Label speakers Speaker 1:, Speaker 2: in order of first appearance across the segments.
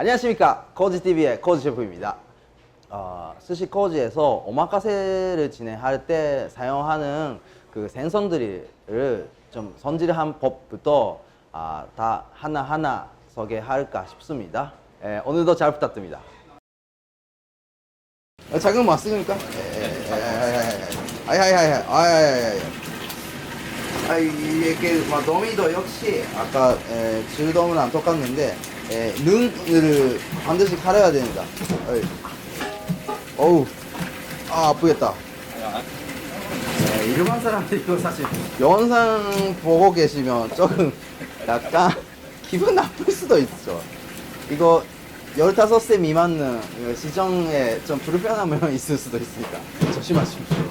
Speaker 1: 안녕하십니까 코지TV의 코지 셰프입니다 어, 스시 코지에서 오마카세를 진행할 때 사용하는 그 생선들을 좀 손질한 법부터 아, 다 하나하나 소개할까 싶습니다 예, 오늘도 잘 부탁드립니다 어, 작은 거 맞습니까? 예, 예, 예, 예, 예. 아이, 아이, 아이, 아이, 아이, 아이. 아, 이게 막 너미도 역시 아까 에, 질dom이랑 똑같는데 에, 눈을 반드시 가려야 됩니다. 어이. 어우, 아 아프겠다. 에, 일반 사람들 이거 사실 영상 보고 계시면 조금 약간 기분 나쁠 수도 있죠. 이거 15세 미만은 이거 시정에 좀 불편함이 있을 수도 있으니까 조심하십시오.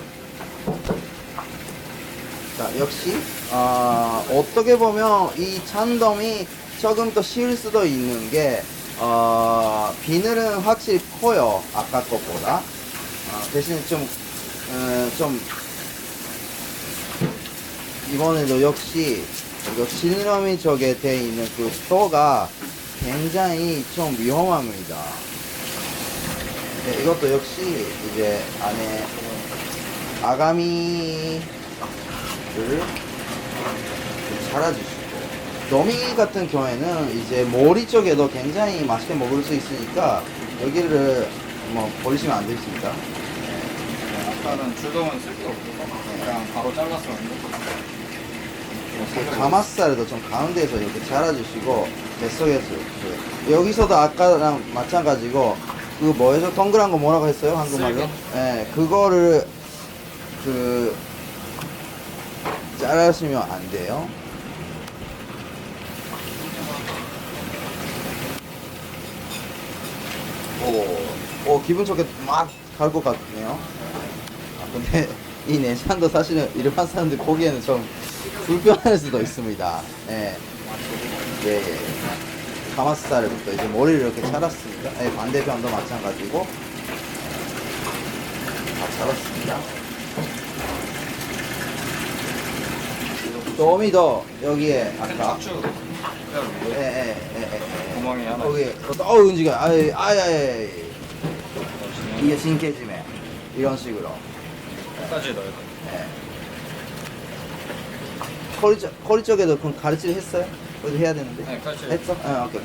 Speaker 1: 자, 역시 어, 어떻게 보면 이 찬덤이 조금 더 쉬울 수도 있는 게 어, 비늘은 확실히 커요 아까 것보다 어, 대신 좀, 어, 좀 이번에도 역시 실러미 쪽에 돼 있는 그 스토가 굉장히 좀 위험합니다. 네, 이것도 역시 이제 안에 아가미 를 잘라주시고 너미 같은 경우에는 이제 머리 쪽에도 굉장히 맛있게 먹을 수 있으니까 여기를 뭐 버리시면 안 되십니다.
Speaker 2: 네, 아까는 줄돔은 쓸 게 없어서 그냥 바로 잘랐었는데
Speaker 1: 이렇게 가마살도 좀 가운데에서 이렇게 잘라주시고 뱃속에서 이렇게. 여기서도 아까랑 마찬가지고 그 뭐였죠? 동그란 거 뭐라고 했어요? 한국말로?
Speaker 2: 쓸개.
Speaker 1: 예, 그거를 그 자르시면 안 돼요. 오, 오 기분 좋게 막 갈 것 같네요. 아, 근데 이 내장도 사실은 일반 사람들 보기에는 좀 불편할 수도 있습니다. 예. 예, 예. 가마살부터 이제 머리를 이렇게 잘랐습니다. 예, 반대편도 마찬가지고. 다 잘랐습니다. 좀이 더 여기에 아까?
Speaker 2: 척추
Speaker 1: 예, 예, 예, 예, 예.
Speaker 2: 구멍이 하나
Speaker 1: 거기 어 움직여. 아이 아이 아이. 이게 신캐지매 이런 식으로.
Speaker 2: 끝까지 넣어야 돼.
Speaker 1: 예. 허리 쪽 허리 쪽에도 그럼 가르치를 했어요? 그래도 해야 되는데?
Speaker 2: 네, 가르치
Speaker 1: 했어? 아 오케이.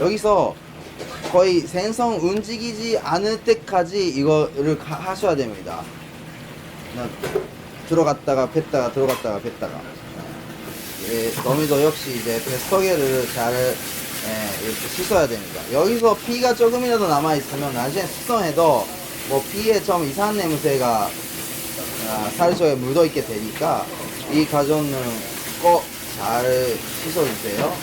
Speaker 1: 여기서 거의 생선 움직이지 않을 때까지 이거를 가- 하셔야 됩니다. 그냥 들어갔다가 뺐다가 들어갔다가 뺐다가 예, 너미도 역시 이제 뱃속에를 잘 예, 이렇게 씻어야 됩니다. 여기서 피가 조금이라도 남아 있으면 나중에 숙성해도 뭐 피에 좀 이상한 냄새가 아, 살 속에 묻어 있게 되니까 이 과정은 꼭잘 씻어주세요.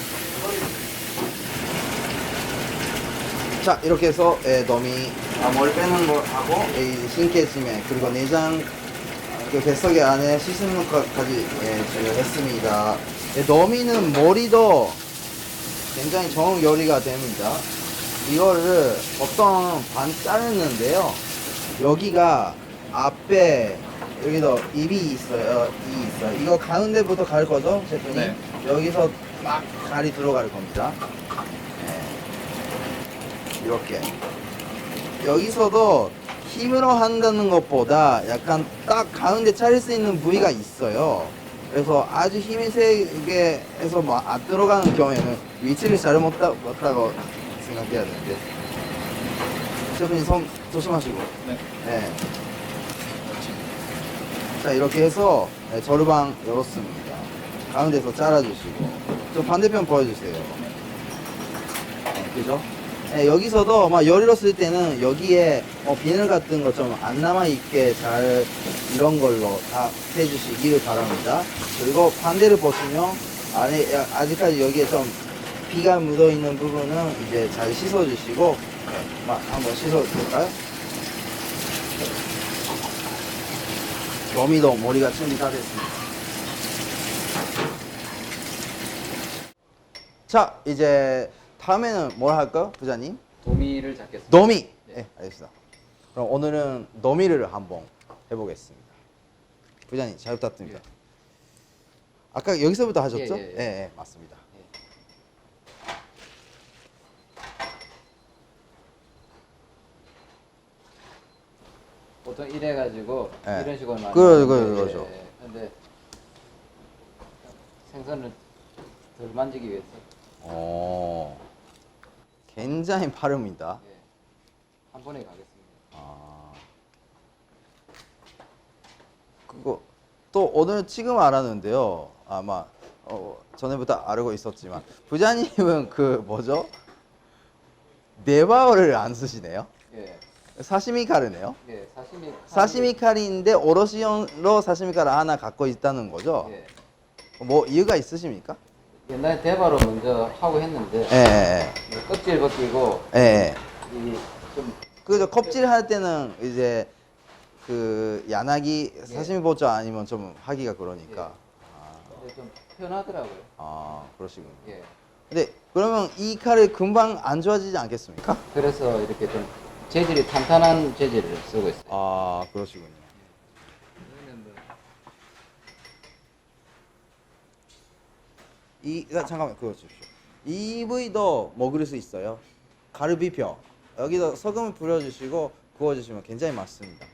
Speaker 1: 자 이렇게 해서 예, 너미 아, 머리 빼는 거 하고 이 신캐심에 그리고 내장 그 뱃속에 안에 씻는 것까지 예, 지금 했습니다. 예, 너미는 머리도 굉장히 좋은 요리가 됩니다. 이거를 보통 반 자르는데요. 여기가 앞에 여기도 입이 있어요. 이 있어요. 이거 가운데부터 갈 거죠, 셰프님?
Speaker 2: 네.
Speaker 1: 여기서 막 갈이 들어갈 겁니다. 네. 이렇게. 여기서도 힘으로 한다는 것보다 약간 딱 가운데 차릴 수 있는 부위가 있어요. 그래서 아주 힘이 세게 해서 뭐안 들어가는 경우에는 위치를 잘못 못다고 생각해야 되는데. 셰프님 손 조심하시고.
Speaker 2: 네
Speaker 1: 네. 자 이렇게 해서 네, 저르방 열었습니다. 가운데서 잘라주시고 좀 반대편 보여주세요. 네, 그죠? 네, 여기서도 막 열었을 때는 여기에 어, 비늘 같은 거좀안 남아 있게 잘 이런 걸로 다 해주시기를 바랍니다. 그리고 반대를 보시면 안에 야- 아직까지 여기에 좀 비가 묻어 있는 부분은 이제 잘 씻어주시고 네, 막 한번 씻어볼까요? 너미도 머리가 준비 다 됐습니다. 자, 이제 다음에는 뭘 할까요, 부자님?
Speaker 3: 도미를 잡겠습니다.
Speaker 1: 너미. 네. 네, 알겠습니다. 그럼 오늘은 너미를 한번 해보겠습니다. 부자님 잘 부탁드립니다. 예. 아까 여기서부터 하셨죠?
Speaker 3: 예, 예, 예.
Speaker 1: 예, 예 맞습니다. 예.
Speaker 3: 보통 이래 가지고
Speaker 1: 예.
Speaker 3: 이런 식으로 많이
Speaker 1: 그러- 그러-
Speaker 3: 하는데,
Speaker 1: 그러죠.
Speaker 3: 예, 근데 생선을 덜 만지기 위해서
Speaker 1: 어. 굉장히 발음이다.
Speaker 3: 예, 한 번에 가겠습니다.
Speaker 1: 아. 그거 또 오늘 지금 알았는데요. 아마 어, 전에부터 알고 있었지만 부자님은 그 뭐죠? 네바어를 안 쓰시네요.
Speaker 3: 예,
Speaker 1: 사시미 카르네요.
Speaker 3: 예, 사시미
Speaker 1: 사시미 칼인데 오롯이용으로 사시미 칼을 하나 갖고 있다는 거죠.
Speaker 3: 예.
Speaker 1: 뭐 이유가 있으십니까?
Speaker 3: 옛날에 대바로 먼저 하고 했는데
Speaker 1: 예, 예,
Speaker 3: 이 껍질 벗기고
Speaker 1: 예. 예.
Speaker 3: 이좀
Speaker 1: 그죠 껍질 할 때는 이제 그 야나기 사시미 보조 아니면 좀 하기가 그러니까.
Speaker 3: 좀 편하더라고요.
Speaker 1: 아 그러시군요.
Speaker 3: 예.
Speaker 1: 근데 그러면 이 칼이 금방 안 좋아지지 않겠습니까?
Speaker 3: 그래서 이렇게 좀 재질이 탄탄한 재질을 쓰고 있어요.
Speaker 1: 아 그러시군요. 이 아, 잠깐만 그거 주십시오. 이 부위도 먹을 수 있어요. 가르비뼈 여기다 소금을 뿌려주시고 구워주시면 굉장히 맛있습니다.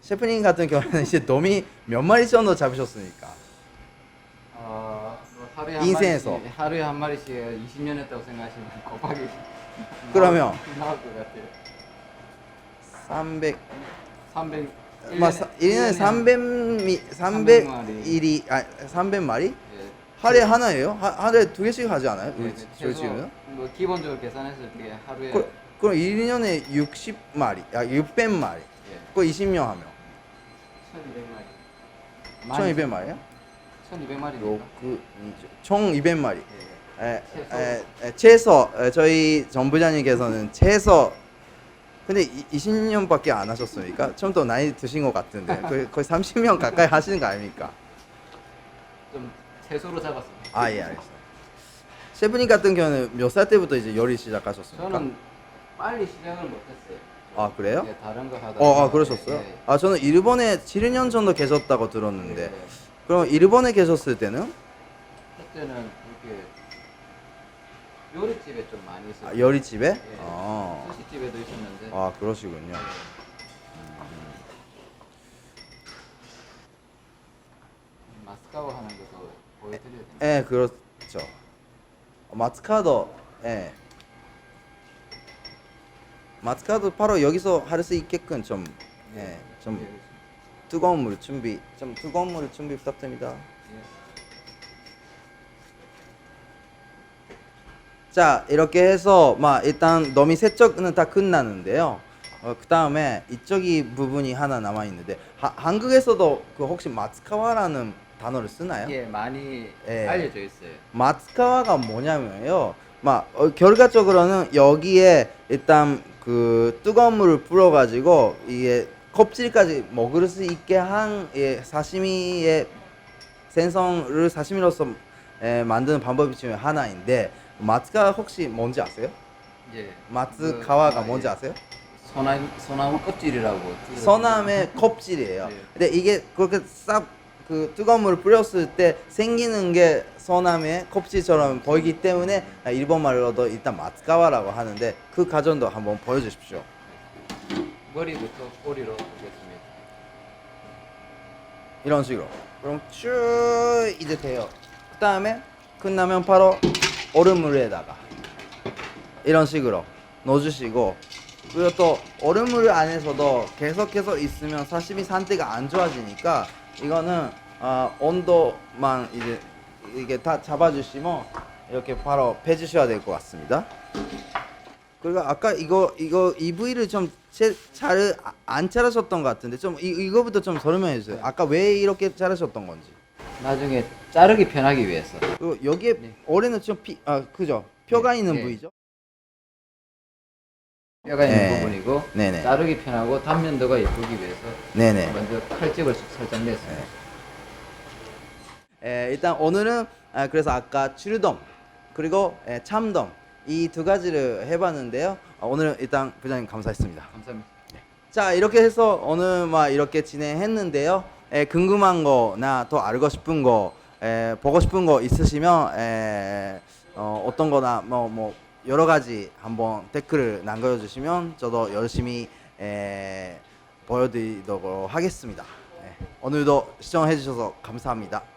Speaker 1: 셰프님 같은 경우는 이제 놈이 몇 마리 정도 잡으셨습니까?
Speaker 3: 어, 뭐 하루에 한
Speaker 1: 인생에서.
Speaker 3: 마리씩, 하루에 한 마리씩 20년 했다고 생각하시면 곱하기
Speaker 1: 그러면?
Speaker 3: 나올 것 같아요.
Speaker 1: 300
Speaker 3: 300
Speaker 1: 막 1년에 300미
Speaker 3: 300 마리.
Speaker 1: 300일이 아 300마리?
Speaker 3: 예.
Speaker 1: 하루에 하나예요? 하, 하루에 두 개씩 하지 않아요?
Speaker 3: 네,
Speaker 1: 우리
Speaker 3: 네,
Speaker 1: 저희
Speaker 3: 최소
Speaker 1: 집은?
Speaker 3: 뭐 기본적으로 계산했을 때 하루에
Speaker 1: 그, 그럼 1년에 60마리, 아 600마리.
Speaker 3: 예,
Speaker 1: 그 20년 하면
Speaker 3: 1200마리.
Speaker 1: 1200마리요?
Speaker 3: 1200마리니까.
Speaker 1: 총 200마리.
Speaker 3: 예.
Speaker 1: 에,
Speaker 3: 최소.
Speaker 1: 에, 에, 최소 에, 저희 전 부장님께서는 최소 근데 이, 20년밖에 안 하셨습니까? 좀 더 나이 드신 것 같은데 거의, 거의 30년 가까이 하시는 거 아닙니까?
Speaker 3: 좀 최소로 잡았습니다.
Speaker 1: 아 예 알겠습니다. 셰프님 같은 경우는 몇 살 때부터 이제 요리 시작하셨습니까?
Speaker 3: 저는 빨리 시작을 못했어요.
Speaker 1: 아 그래요?
Speaker 3: 예, 다른 거 하다가.
Speaker 1: 어, 아 그러셨어요?
Speaker 3: 예, 예.
Speaker 1: 아 저는 일본에 7년 정도 계셨다고 들었는데
Speaker 3: 예, 예.
Speaker 1: 그럼 일본에 계셨을 때는
Speaker 3: 그때는 요리집에 좀 많이 있었어요.
Speaker 1: 아, 요리집에?
Speaker 3: 예.
Speaker 1: 아,
Speaker 3: 스시집에도 있었는데.
Speaker 1: 아 그러시군요.
Speaker 3: 음, 마스카와 하는 것도 보여드려야 돼요.
Speaker 1: 예, 그렇죠. 마츠카도, 예. 마츠카도 바로 여기서 할 수 있게끔 좀, 예, 좀
Speaker 3: 예,
Speaker 1: 뜨거운 물 준비, 좀 뜨거운 물 준비 부탁드립니다.
Speaker 3: 예.
Speaker 1: 자, 이렇게 해서 막 일단 너미 세척은 다 끝나는데요. 어, 그 다음에 이쪽이 부분이 하나 남아 있는데 하- 한국에서도 그 혹시 마츠카와라는 단어를 쓰나요?
Speaker 3: 예, 많이
Speaker 1: 예.
Speaker 3: 알려져 있어요.
Speaker 1: 마츠카와가 뭐냐면요. 막 어, 결과적으로는 여기에 일단 그 뜨거운 물을 불어가지고 이게 껍질까지 먹을 수 있게 한 예, 사시미의 생선을 사시미로서 에, 만드는 방법이 중에 하나인데 마츠카와 혹시 뭔지 아세요?
Speaker 3: 예.
Speaker 1: 마츠카와가
Speaker 3: 그, 아,
Speaker 1: 뭔지
Speaker 3: 예.
Speaker 1: 아세요?
Speaker 3: 소나무 소나무 껍질이라고.
Speaker 1: 서남의 껍질이에요.
Speaker 3: 네.
Speaker 1: 근데 이게 그렇게 싹 그 뜨거운 물을 뿌렸을 때 생기는 게 서남의 껍질처럼 보이기 때문에 일본 말로도 일단 마츠카와라고 하는데 그 과정도 한번 보여주십시오.
Speaker 3: 머리부터 꼬리로 보겠습니다.
Speaker 1: 이런 식으로. 그럼 쭉 이제 돼요. 그 다음에 끝나면 바로 얼음물에다가 이런 식으로 넣어주시고 그리고 또 얼음물 안에서도 계속해서 있으면 사시미 상태가 안 좋아지니까 이거는 어, 온도만 이제 이게 다 잡아주시면 이렇게 바로 빼주셔야 될 것 같습니다. 그리고 아까 이거 이거 이 부위를 좀잘안 자르셨던 것 같은데 좀 이, 이거부터 좀 설명해 주세요. 아까 왜 이렇게 자르셨던 건지.
Speaker 3: 나중에 자르기 편하기 위해서.
Speaker 1: 그리고 여기에
Speaker 3: 네.
Speaker 1: 올해는 좀 피, 아 그죠? 표가
Speaker 3: 네,
Speaker 1: 있는
Speaker 3: 네.
Speaker 1: 부위죠?
Speaker 3: 뼈가 있는
Speaker 1: 네.
Speaker 3: 부분이고
Speaker 1: 네네.
Speaker 3: 자르기 편하고 단면도가 예쁘기 위해서
Speaker 1: 네네.
Speaker 3: 먼저 칼집을 살짝 냈습니다.
Speaker 1: 에, 일단 오늘은 아, 그래서 아까 추르돔 그리고 에, 참돔 이두 가지를 해봤는데요. 아, 오늘은 일단 부장님 감사했습니다.
Speaker 3: 감사합니다.
Speaker 1: 자 이렇게 해서 오늘 막 이렇게 진행했는데요. 에, 궁금한 거나 더 알고 싶은 거, 에, 보고 싶은 거 있으시면 에, 어, 어떤 거나 뭐, 뭐 여러 가지 한번 댓글을 남겨주시면 저도 열심히 에, 보여드리도록 하겠습니다. 예, 오늘도 시청해주셔서 감사합니다.